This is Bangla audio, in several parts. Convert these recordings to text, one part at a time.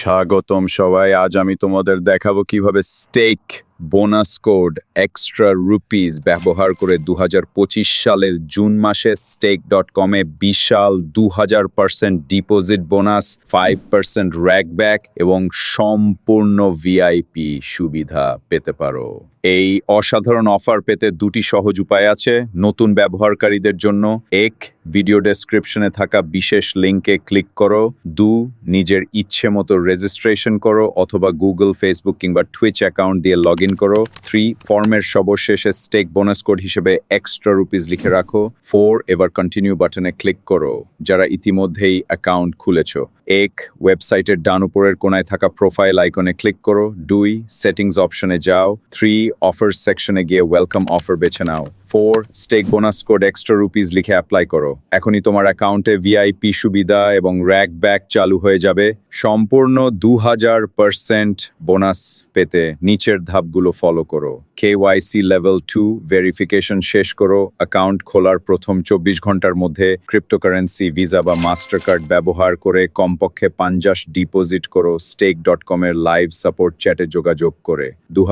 স্বাগতম সবাই। আজ আমি তোমাদের দেখাবো কীভাবে Stake bonus code extra rupees ব্যবহার করে দু পঁচিশ সালের জুন মাসে স্টেক ডট কমে বিশাল দু হাজার percent deposit bonus five percent rakeback এবং সম্পূর্ণ ভিআইপি সুবিধা পেতে পারো। এই অসাধারণ অফার পেতে দুটি সহজ উপায় আছে নতুন ব্যবহারকারীদের জন্য। এক ভিডিও ডেসক্রিপশনে থাকা বিশেষ লিঙ্কে ক্লিক করো, দু, নিজের ইচ্ছে মতো রেজিস্ট্রেশন করো অথবা গুগল, ফেসবুক কিংবা টুইচ অ্যাকাউন্ট দিয়ে লগ ইন করো। থ্রি, ফর্মের সর্বশেষে স্টেক বোনাস কোড হিসেবে এক্সট্রা রুপিস লিখে রাখো। ফোর, এবার কন্টিনিউ বাটনে ক্লিক করো, যারা ইতিমধ্যেই অ্যাকাউন্ট খুলেছ। এক, ওয়েবসাইটের ডান উপরের কোনায় থাকা প্রোফাইল আইকনে ক্লিক করো। দুই সেটিংস অপশনে যাও। থ্রি অফার সেকশনে গিয়ে ওয়েলকাম অফার বেছে নাও। Four Stake bonus code extra rupees লিখে অ্যাপ্লাই করো। এখনই তোমার অ্যাকাউন্টে ভিআইপি সুবিধা এবং র্যাক ব্যাক চালু হয়ে যাবে। সম্পূর্ণ দু হাজার পার্সেন্ট বোনাস পেতে নিচের ধাপগুলো ফলো করো। K Y C level two verification শেষ করো। অ্যাকাউন্ট খোলার প্রথম চব্বিশ ঘণ্টার মধ্যে ক্রিপ্টোকারেন্সি ভিসা বা মাস্টার কার্ড ব্যবহার করে কমপক্ষে পাঞ্জাশ ডিপোজিট করো। স্টেক ডট কমের লাইভ সাপোর্ট চ্যাটে যোগাযোগ করে। দু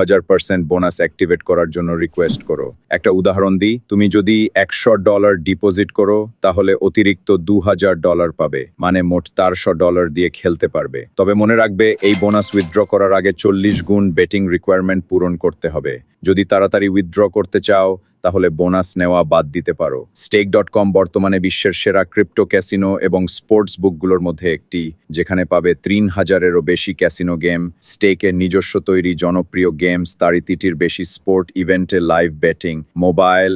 বোনাস অ্যাক্টিভেট করার জন্য রিকোয়েস্ট করো। একটা উদাহরণ দিই, তুমি যদি একশো ডলার ডিপোজিট করো, তাহলে অতিরিক্ত দু হাজার ডলার পাবে। মানে মোট চারশো ডলার দিয়ে খেলতে পারবে। তবে মনে রাখবে, এই বোনাস উইথড্র করার আগে চল্লিশ গুণ বেটিং রিকোয়ারমেন্ট পূরণ করতে হবে। যদি তাড়াতাড়ি উইথড্র করতে চাও, তাহলে বোনাস নেওয়া বাদ দিতে পারো। স্টেক ডট কম বর্তমানে বিশ্বের সেরা ক্রিপ্টো ক্যাসিনো এবং স্পোর্টস বুকগুলোর মধ্যে একটি, যেখানে পাবে তিন হাজারেরও বেশি ক্যাসিনো গেম স্টেকের নিজস্ব তৈরি জনপ্রিয় গেমস তারিতিটির বেশি স্পোর্ট ইভেন্টে লাইভ ব্যাটিং মোবাইল